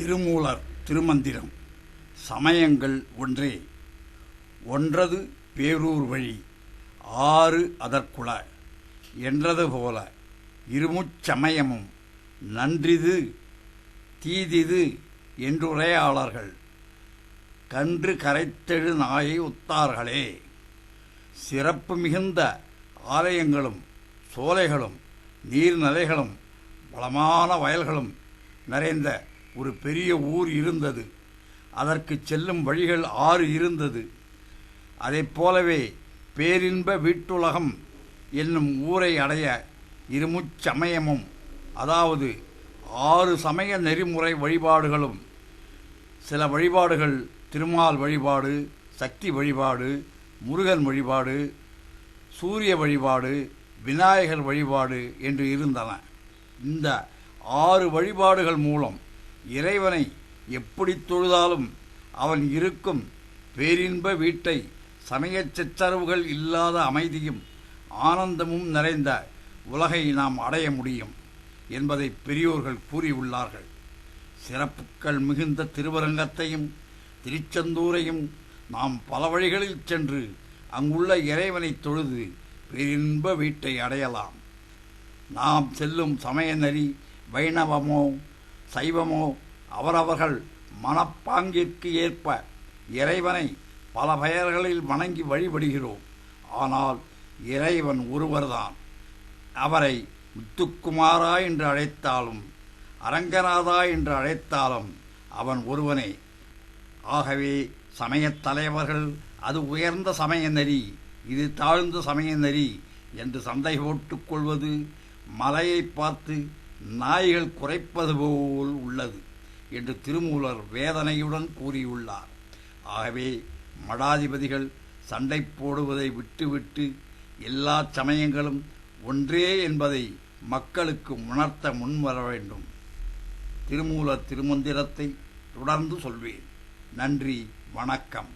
திருமூலர் திருமந்திரம். சமயங்கள் ஒன்றே. ஒன்றது பேரூர் வழி ஆறு அதற்குள என்றது போல இருமுச்சமயமும் நன்றிது தீதிது என்றுரையாளர்கள் கன்று கரைத்தெழு நாயை ஒத்தார்களே சிறப்பு மிகுந்த ஆலயங்களும் சோலைகளும் நீர்நிலைகளும் வளமான வயல்களும் நிறைந்த ஒரு பெரிய ஊர் இருந்தது. அதற்கு செல்லும் வழிகள் ஆறு இருந்தது. அதைப் போலவே பேரின்ப வீட்டுலகம் என்னும் ஊரை அடைய இருமுச்சமயமும் அதாவது ஆறு சமய நெறிமுறை வழிபாடுகளும் சில வழிபாடுகள் திருமால் வழிபாடு சக்தி வழிபாடு முருகன் வழிபாடு சூரிய வழிபாடு விநாயகர் வழிபாடு என்று இருந்தன. இந்த ஆறு வழிபாடுகள் மூலம் இறைவனை எப்படி தொழுதாலும் அவன் இருக்கும் பேரின்ப வீட்டை சமயச் சச்சரவுகள் இல்லாத அமைதியும் ஆனந்தமும் நிறைந்த உலகை நாம் அடைய முடியும் என்பதை பெரியோர்கள் கூறியுள்ளார்கள். சிறப்புக்கள் மிகுந்த திருவரங்கத்தையும் திருச்செந்தூரையும் நாம் பல வழிகளில் சென்று அங்குள்ள இறைவனை தொழுது பேரின்ப வீட்டை அடையலாம். நாம் செல்லும் சமய நெறி வைணவமோ சைவமோ அவரவர்கள் மனப்பாங்கிற்கு ஏற்ப இறைவனை பல பெயர்களில் வணங்கி வழிபடுகிறோம். ஆனால் இறைவன் ஒருவர்தான். அவரை முத்துக்குமாரா என்று அழைத்தாலும் அரங்கநாதா என்று அழைத்தாலும் அவன் ஒருவனே. ஆகவே சமயத் தலைவர்கள் அது உயர்ந்த சமய நெறி இது தாழ்ந்த சமய நெறி என்று சண்டை போட்டுக் கொள்வது மலையை பார்த்து நாய்கள் குறைப்பது போல் உள்ளது என்று திருமூலர் வேதனையுடன் கூறியுள்ளார். ஆகவே மடாதிபதிகள் சண்டை போடுவதை விட்டுவிட்டு எல்லா சமயங்களும் ஒன்றே என்பதை மக்களுக்கு உணர்த்த முன்வர வேண்டும். திருமூலர் திருமந்திரத்தை தொடர்ந்து சொல்வேன். நன்றி வணக்கம்.